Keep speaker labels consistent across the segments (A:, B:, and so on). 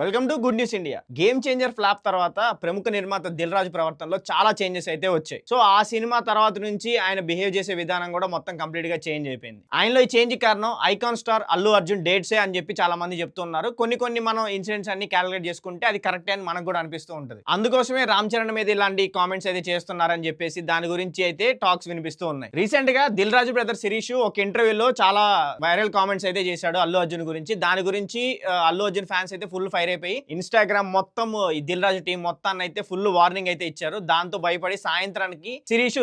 A: Welcome to good news India. Game changer flop తర్వాత ప్రముఖ నిర్మాత దిల్ రాజు ప్రవర్తనలో చాలా చేంజెస్ అయితే వచ్చాయి. సో ఆ సినిమా తర్వాత నుంచి ఆయన బిహేవ్ చేసే విధానం కూడా మొత్తం కంప్లీట్గా చేంజ్ అయిపోయింది. ఆయనలో ఈ చేంజ్ కారణం ఐకాన్ స్టార్ అల్లు అర్జున్ డేట్సే అని చెప్పి చాలా మంది చెప్తున్నారు కొన్ని కొన్ని మనం ఇన్సిడెంట్స్ అన్ని క్యాలిక్యులేట్ చేసుకుంటే అది కరెక్ట్ అని మనకు కూడా అనిపిస్తూ ఉంటుంది. అందుకోసమే రామ్ చరణ్ మీద ఇలాంటి కామెంట్స్ అయితే చేస్తున్నారని చెప్పేసి దాని గురించి అయితే టాక్స్ వినిపిస్తూ ఉన్నాయి. రీసెంట్గా దిల్ రాజు బ్రదర్ శిరీష్ ఒక ఇంటర్వ్యూలో చాలా వైరల్ కామెంట్స్ అయితే చేశాడు అల్లు అర్జున్ గురించి. దాని గురించి అల్లు అర్జున్ ఫ్యాన్స్ అయితే ఫుల్ ఫైర్ అయిపోయి ఇన్స్టాగ్రామ్ మొత్తం దిల్ రాజు టీం మొత్తాన్ని అయితే ఫుల్ వార్నింగ్ అయితే ఇచ్చారు. దాంతో భయపడి సాయంత్రానికి శిరీష్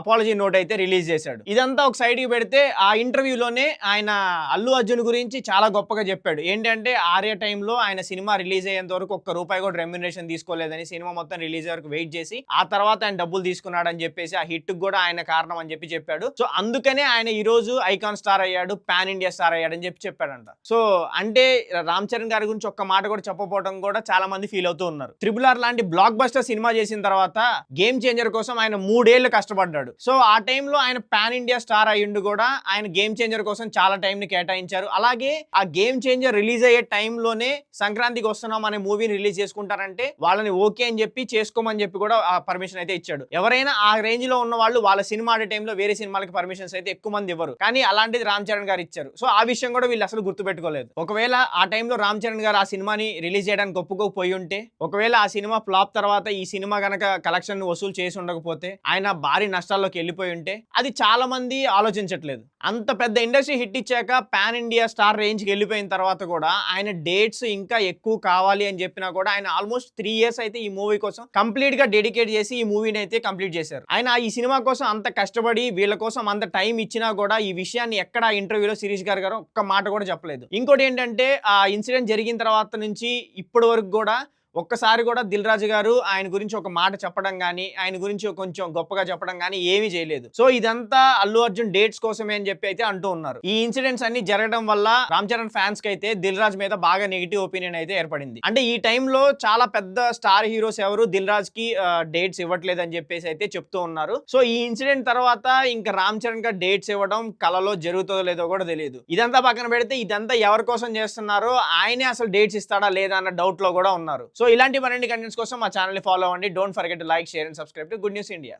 A: అపాలజీ నోట్ అయితే రిలీజ్ చేశాడు. ఇదంతా ఒక సైడ్కి పెడితే ఆ ఇంటర్వ్యూలోనే ఆయన అల్లు అర్జున్ గురించి చాలా గొప్పగా చెప్పాడు. ఏంటంటే ఆర్య టైంలో ఆయన సినిమా రిలీజ్ అయ్యేంత వరకు ఒక్క రూపాయి కూడా రెమ్యునేషన్ తీసుకోలేదని సినిమా మొత్తం రిలీజ్ వరకు వెయిట్ చేసి ఆ తర్వాత ఆయన డబ్బులు తీసుకున్నాడు అని చెప్పేసి ఆ హిట్ కూడా ఆయన కారణం అని చెప్పి చెప్పాడు. సో అందుకనే ఆయన ఈ రోజు ఐకాన్ స్టార్ అయ్యాడు పాన్ ఇండియా స్టార్ అయ్యాడని చెప్పి చెప్పాడంట. సో అంటే రామ్ చరణ్ గారి గురించి ఒక్క మాట కూడా చెప్పపోవడం కూడా చాలా మంది ఫీల్ అవుతూ ఉన్నారు. త్రిబుల్ ఆర్ లాంటి బ్లాక్ బస్టర్ సినిమా చేసిన తర్వాత గేమ్ చేంజర్ కోసం ఆయన మూడేళ్ళు కష్టపడ్డాడు. సో ఆ టైంలో ఆయన పాన్ ఇండియా స్టార్ అయ్యిండు కూడా ఆయన గేమ్ చేంజర్ కోసం చాలా టైం ని కేటాయించారు. అలాగే ఆ గేమ్ చేంజర్ రిలీజ్ అయ్యే టైంలోనే సంక్రాంతికి వస్తున్నాం అనే మూవీని రిలీజ్ చేసుకుంటారంటే వాళ్ళని ఓకే అని చెప్పి చేసుకోమని చెప్పి కూడా ఆ పర్మిషన్ అయితే ఇచ్చాడు. ఎవరైనా ఆ రేంజ్లో ఉన్న వాళ్ళు వాళ్ళ సినిమా ఆడే టైంలో వేరే సినిమాలకి పర్మిషన్స్ అయితే ఎక్కువ మంది ఇవ్వరు. కానీ అలాంటిది రామ్ చరణ్ గారు ఇచ్చారు. సో ఆ విషయం కూడా వీళ్ళు అసలు గుర్తుపెట్టుకోలేదు. ఒకవేళ ఆ టైంలో రామ్ చరణ్ గారు ఆ సినిమాని రిలీజ్ చేయడానికి ఒప్పుకోకపోయి ఉంటే ఒకవేళ ఆ సినిమా ఫ్లాప్ తర్వాత ఈ సినిమా కనుక కలెక్షన్ వసూలు చేసి ఉండకపోతే ఆయన భారీ నష్టాల్లోకి వెళ్ళిపోయి ఉంటే అది చాలా మంది ఆలోచించట్లేదు. అంత పెద్ద ఇండస్ట్రీ హిట్ ఇచ్చాక పాన్ ఇండియా స్టార్ రేంజ్కి వెళ్ళిపోయిన తర్వాత కూడా ఆయన డేట్స్ ఇంకా ఎక్కువ కావాలి అని చెప్పినా కూడా ఆయన ఆల్మోస్ట్ త్రీ ఇయర్స్ అయితే ఈ మూవీ కోసం కంప్లీట్గా డెడికేట్ చేసి ఈ మూవీని అయితే కంప్లీట్ చేశారు. ఆయన ఈ సినిమా కోసం అంత కష్టపడి వీళ్ళ కోసం అంత టైం ఇచ్చినా కూడా ఈ విషయాన్ని ఎక్కడ ఇంటర్వ్యూలో శిరీష్ గారు గారు ఒక్క మాట కూడా చెప్పలేదు. ఇంకోటి ఏంటంటే ఆ ఇన్సిడెంట్ జరిగిన తర్వాత నుంచి ఇప్పటి వరకు కూడా ఒక్కసారి కూడా దిల్ రాజు గారు ఆయన గురించి ఒక మాట చెప్పడం కానీ ఆయన గురించి కొంచెం గొప్పగా చెప్పడం కానీ ఏమీ చేయలేదు. సో ఇదంతా అల్లు అర్జున్ డేట్స్ కోసమే అని చెప్పి అయితే అంటూ ఉన్నారు. ఈ ఇన్సిడెంట్స్ అన్ని జరగడం వల్ల రామ్ చరణ్ ఫ్యాన్స్కి అయితే దిల్ రాజు మీద బాగా నెగిటివ్ ఒపీనియన్ అయితే ఏర్పడింది. అంటే ఈ టైంలో చాలా పెద్ద స్టార్ హీరోస్ ఎవరు దిల్ రాజ్కి డేట్స్ ఇవ్వట్లేదు అని చెప్పేసి అయితే చెప్తూ ఉన్నారు. సో ఈ ఇన్సిడెంట్ తర్వాత ఇంకా రామ్ చరణ్గా డేట్స్ ఇవ్వడం కలలో జరుగుతుందో లేదో కూడా తెలియదు ఇదంతా పక్కన పెడితే ఇదంతా ఎవరి కోసం చేస్తున్నారో ఆయనే అసలు డేట్స్ ఇస్తాడా లేదా అన్న డౌట్లో కూడా ఉన్నారు. సో సో ఇలాంటి మరిన్ని కంటెంట్స్ కోసం మా ఛానల్ ఫాలో అవ్వండి. Don't forget like share and subscribe to good news India